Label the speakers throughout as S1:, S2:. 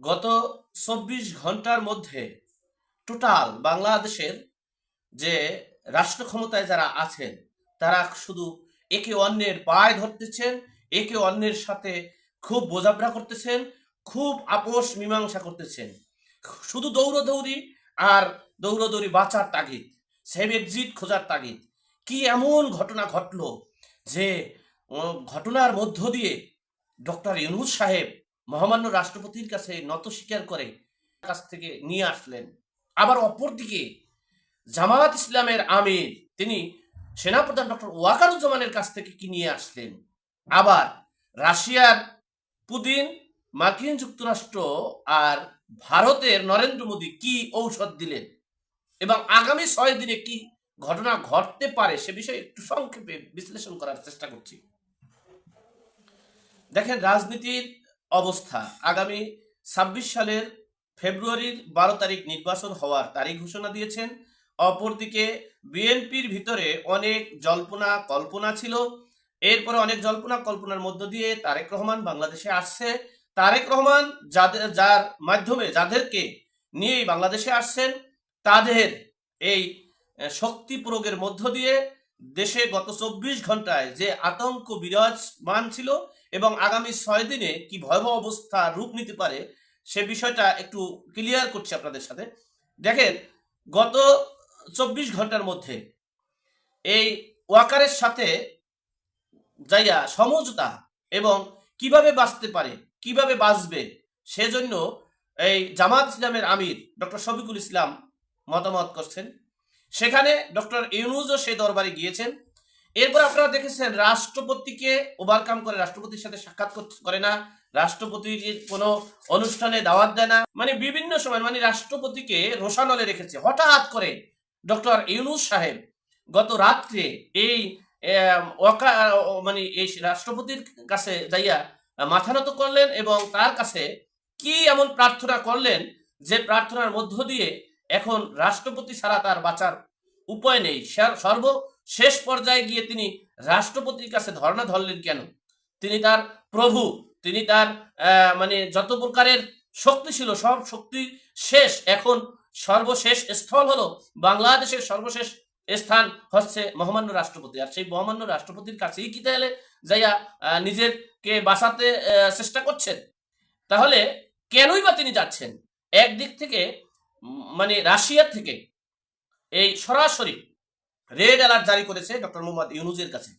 S1: গত চব্বিশ ঘণ্টার মধ্যে টোটাল বাংলাদেশের যে রাষ্ট্র ক্ষমতায় যারা আছেন, তারা শুধু একে অন্যের পায়ে ধরতেছেন, একে অন্যের সাথে খুব বোঝাপড়া করতেছেন, খুব আপোষ মীমাংসা করতেছেন। শুধু দৌড়দৌড়ি আর দৌড়দৌড়ি বাঁচার তাগিদ, সেভ এক্সিট খোঁজার তাগিদ। কি এমন ঘটনা ঘটলো যে ঘটনার মধ্য দিয়ে ডক্টর ইউনুস সাহেব মহামান্য রাষ্ট্রপতির কাছে নত স্বীকার করে কাছ থেকে নিয়ে আসলেন। আবার অপরদিকে জামাত ইসলামের আমির, তিনি সেনাপ্রধান ডক্টর ওয়াকারুজ্জামানের কাছ থেকে কি নিয়ে আসলেন? আবার রাশিয়ার পুতিন, মার্কিন যুক্তরাষ্ট্র আর ভারতের নরেন্দ্র মোদী কি ঔষধ দিলেন? এবং আগামী ছয় দিনে কি ঘটনা ঘটতে পারে সে বিষয়ে একটু সংক্ষেপে বিশ্লেষণ করার চেষ্টা করছি। দেখেন, রাজনীতির অবস্থা। আগামী ছাব্বিশ সালের ফেব্রুয়ারির বারো তারিখ নির্বাচন হওয়ার তারিখ ঘোষণা দিয়েছেন। অপরদিকে বিএনপির ভিতরে অনেক জল্পনা কল্পনা ছিল। এরপরে অনেক জল্পনা কল্পনার মধ্য দিয়ে তারেক রহমান বাংলাদেশে আসছে। তারেক রহমান যাদের যার মাধ্যমে যাদেরকে নিয়েই বাংলাদেশে আসছেন, তাদের এই শক্তি প্রয়োগের মধ্য দিয়ে দেশে গত চব্বিশ ঘন্টায় যে আতঙ্ক বিরাজমান ছিল এবং আগামী ছয় দিনে কি ভয়াবহ অবস্থা রূপ নিতে পারে, সে বিষয়টা একটু ক্লিয়ার করছি আপনাদের সাথে। দেখেন, গত চব্বিশ ঘণ্টার মধ্যে এই ওয়াকারের সাথে যাইয়া সমঝোতা এবং কীভাবে বাঁচতে পারে, কীভাবে বাঁচবে, সেজন্য এই জামাত ইসলামের আমির ডক্টর শফিকুল ইসলাম মতামত করছেন। সেখানে ডক্টর ইউনুজও সে দরবারে গিয়েছেন। এরপর আপনারা দেখেছেন রাষ্ট্রপতিকে ওভারকাম করে, রাষ্ট্রপতির সাথে সাক্ষাৎ কর- না, রাষ্ট্রপতির কোনো অনুষ্ঠানে দাওয়াত দেয় না। মানে বিভিন্ন সময় মানে রাষ্ট্রপতিকে রোশানলে রেখেছে। হঠাৎ করে ডক্টর ইউনুস সাহেব গত রাত্রে এই মানে এই রাষ্ট্রপতির কাছে যাইয়া মাথা নত করলেন এবং তার কাছে কি এমন প্রার্থনা করলেন যে প্রার্থনার মধ্য দিয়ে এখন রাষ্ট্রপতি ছাড়া তার বাঁচার উপায় নেই। সর- সর্বশেষ পর্যায়ে গিয়ে তিনি রাষ্ট্রপতির কাছে ধর্ণা ধরলেন কেন? তিনি তার প্রভু, তিনি তার মানে যত প্রকারের শক্তি ছিল, সব শক্তি শেষ। এখন সর্বশেষ স্থল হলো বাংলাদেশের সর্বশেষ স্থান হচ্ছে মহামান্য রাষ্ট্রপতি। আর সেই মহামান্য রাষ্ট্রপতির কাছেই কি তাহলে যাইয়া নিজেরকে বাঁচাতে চেষ্টা করছেন? তাহলে কেনই বা তিনি যাচ্ছেন? একদিক থেকে মানে রাশিয়া থেকে এই সরাসরি রেড অ্যালার্ট জারি করেছে ডক্টর মোহাম্মদ ইউনুজের কাছে।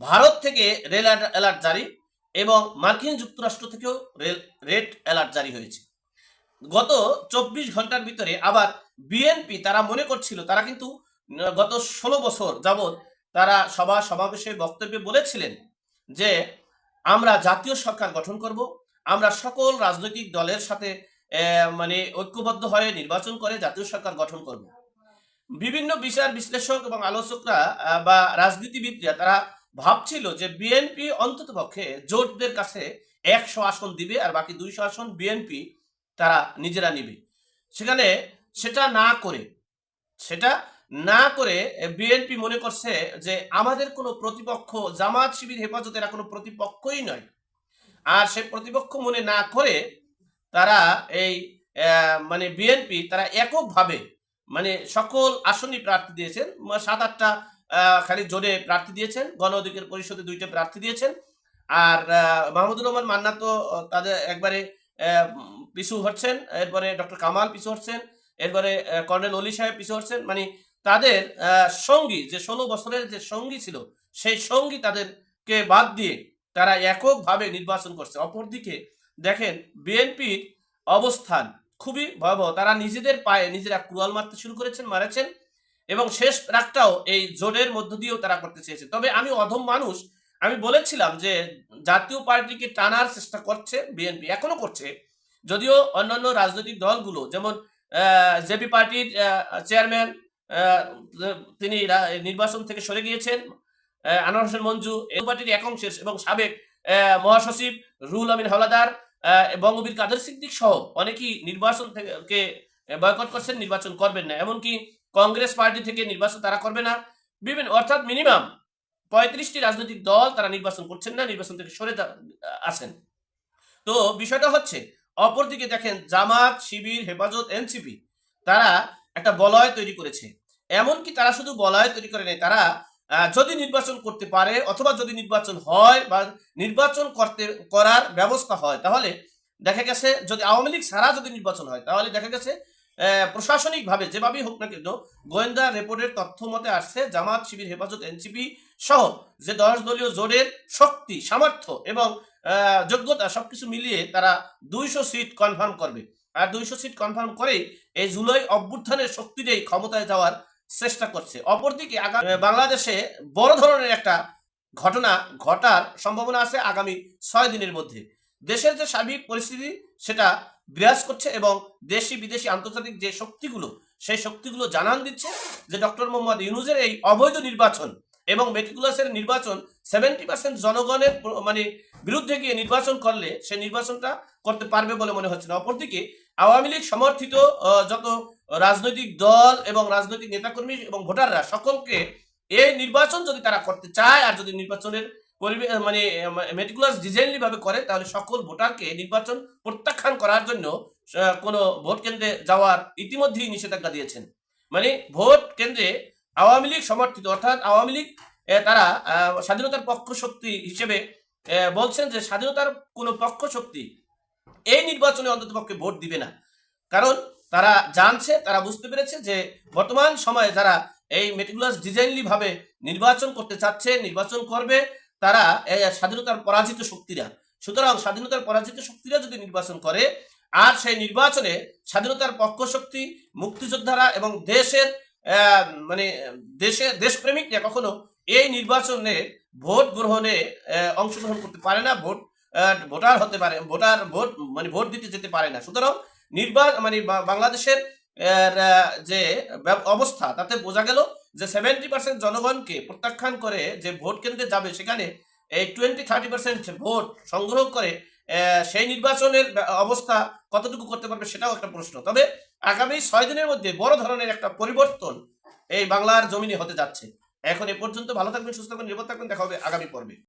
S1: ভারত থেকে রেল অ্যালার্ট জারি এবং মার্কিন যুক্তরাষ্ট্র থেকেও রেল রেড অ্যালার্ট জারি হয়েছে। গত চব্বিশ ঘণ্টার ভিতরে আবার বিএনপি তারা মনে করছিল, তারা কিন্তু গত ষোলো বছর যাবৎ তারা সভা, সমাবেশে বক্তব্যে বলেছিলেন যে আমরা জাতীয় সরকার গঠন করব, আমরা সকল রাজনৈতিক দলের সাথে মানে ঐক্যবদ্ধ হয়ে নির্বাচন করে জাতীয় সরকার গঠন করবে। বিভিন্ন বিচার বিশ্লেষক এবং আলোচকরা বা রাজনীতিবিদরা তারা ভাবছিল যে বিএনপি অন্তত পক্ষে জোটদের কাছে একশো আসন দিবে আর বাকি দুইশো আসন বিএনপি তারা নিজেরা নিবে। সেখানে সেটা না করে, সেটা না করে বিএনপি মনে করছে যে আমাদের কোনো প্রতিপক্ষ জামাত শিবির হেফাজতের কোনো প্রতিপক্ষই নয়। আর সে প্রতিপক্ষ মনে না করে তারা এই মানে বিএনপি তারা এককভাবে মানে সকল আসনই প্রার্থী দিয়েছেন সাত আটটা খালি জোরে প্রার্থী দিয়েছেন, গণ অধিকার পরিষদে দুইটা প্রার্থী দিয়েছেন। আর মাহমুদুর রহমান মান্না তো তাদের একবারে পিছু হচ্ছেন এরপরে ডক্টর কামাল পিছু হচ্ছেন এরপরে কর্নেল অলি সাহেব পিছু হচ্ছেন মানে তাদের সঙ্গী, যে ষোলো বছরের যে সঙ্গী ছিল, সেই সঙ্গী তাদেরকে বাদ দিয়ে তারা এককভাবে নির্বাচন করছে। অপরদিকে দেখেন বিএনপির অবস্থান খুবই ভয়াবহ। তারা নিজেদের পায়ে নিজেরা কুয়াল মারতে শুরু করেছেন মারেছেন এবং শেষ রাগটাও এই জোটের মধ্য দিয়েও তারা করতে চেয়েছে। তবে আমি অধম মানুষ আমি বলেছিলাম যে জাতীয় পার্টিকে টানার চেষ্টা করছে বিএনপি এখনও করছে। যদিও অন্যান্য রাজনৈতিক দলগুলো যেমন জেপি পার্টির চেয়ারম্যান তিনি নির্বাচন থেকে সরে গিয়েছেন আনোয়ার হোসেন মঞ্জু এই পার্টির একাংশের এবং সাবেক মহাসচিব রুল আমিন হাওলাদার আহ, বঙ্গবীর কাদের সিদ্দিক সহ অনেকেই নির্বাচন থেকে বয়কট করছেন, নির্বাচন করবেন না। এমনকি কংগ্রেস পার্টি থেকে নির্বাচন তারা করবে না। বিভিন্ন অর্থাৎ মিনিমাম পঁয়ত্রিশটি রাজনৈতিক দল তারা নির্বাচন করছেন না, নির্বাচন থেকে সরে আছেন। তো বিষয়টা হচ্ছে, অপরদিকে দেখেন জামাত, শিবির, হেফাজত, এনসিপি, তারা একটা বলয় তৈরি করেছে। এমনকি তারা শুধু বলয় তৈরি করে নেই, তারা যদি নির্বাচন করতে পারে অথবা যদি নির্বাচন হয় বা নির্বাচন করতে, করার ব্যবস্থা হয়, তাহলে দেখা গেছে যদি আওয়ামী লীগ ছাড়া যদি নির্বাচন হয়, তাহলে দেখা গেছে প্রশাসনিকভাবে যেভাবেই হোক না কেন গোয়েন্দা রিপোর্টের তথ্য মতে আসছে, জামাত শিবির, হেফাজত, এনসিপি সহ যে দশ দলীয় জোটের শক্তি, সামর্থ্য এবং যোগ্যতা সবকিছু মিলিয়ে তারা দুইশো সিট কনফার্ম করবে। আর দুইশো সিট কনফার্ম করেই এই জুলাই অভ্যুত্থানের শক্তিটাই ক্ষমতায় যাওয়ার চেষ্টা করছে। অপরদিকে বাংলাদেশে বড় ধরনের একটা ঘটনা ঘটার সম্ভাবনা আছে আগামী ছয় দিনের মধ্যে। দেশের যে সার্বিক পরিস্থিতি, সেটা বিরাজ করছে এবং দেশি বিদেশি আন্তর্জাতিক যে শক্তিগুলো, সেই শক্তিগুলো জানান দিচ্ছে যে ডক্টর মোহাম্মদ ইউনুজের এই অবৈধ নির্বাচন এবং মেটিকুলাসের নির্বাচন সেভেন্টি পার্সেন্ট জনগণের মানে বিরুদ্ধে গিয়ে নির্বাচন করলে সে নির্বাচনটা করতে পারবে বলে মনে হচ্ছে না। অপরদিকে আওয়ামী লীগ সমর্থিত যত রাজনৈতিক দল এবং রাজনৈতিক নেতাকর্মী এবং ভোটাররা সকলকে এই নির্বাচন যদি তারা করতে চায় আর যদি নির্বাচনের পরিবেশ মানে মেটিকুলাস ডিজাইনলি ভাবে করে, তাহলে সকল ভোটারকে নির্বাচন প্রত্যাখ্যান করার জন্য কোনো ভোট কেন্দ্রে যাওয়ার ইতিমধ্যেই নিষেধাজ্ঞা দিয়েছেন। মানে ভোট কেন্দ্রে আওয়ামী লীগ সমর্থিত, অর্থাৎ আওয়ামী লীগ তারা স্বাধীনতার পক্ষ শক্তি হিসেবে বলছেন যে স্বাধীনতার কোনো পক্ষ শক্তি এই নির্বাচনে অন্ততপক্ষে ভোট দিবে না। কারণ তারা জানছে, তারা বুঝতে পেরেছে যে বর্তমান সময়ে যারা এই মেটিকুলাস ডিজাইনলি ভাবে নির্বাচন করতে চাচ্ছে, নির্বাচন করবে, তারা স্বাধীনতার পরাজিত শক্তিরা। সুতরাং স্বাধীনতার পরাজিত শক্তিরা যদি নির্বাচন করে, আর সেই নির্বাচনে স্বাধীনতার পক্ষ শক্তি মুক্তিযোদ্ধারা এবং দেশের মানে দেশের দেশপ্রেমিকরা কখনো এই নির্বাচনে ভোট গ্রহণে অংশগ্রহণ করতে পারে না, ভোট ভোটার হতে পারে, ভোটার ভোট মানে ভোট দিতে যেতে পারে না। সুতরাং নির্বাচন মানে বাংলাদেশের যে অবস্থা, তাতে বোঝা গেল যে সেভেন্টি পার্সেন্ট জনগণকে প্রত্যাখ্যান করে যে ভোট কেন্দ্রে যাবে, সেখানে এই টোয়েন্টি থার্টি পার্সেন্ট ভোট সংগ্রহ করে সেই নির্বাচনের অবস্থা কতটুকু করতে পারবে সেটাও একটা প্রশ্ন। তবে আগামী ছয় দিনের মধ্যে বড় ধরনের একটা পরিবর্তন এই বাংলার জমিনে হতে যাচ্ছে। এখন এ পর্যন্ত ভালো থাকবেন, সুস্থ থাকবেন, নিরাপদ থাকবেন, দেখা হবে আগামী পর্বে।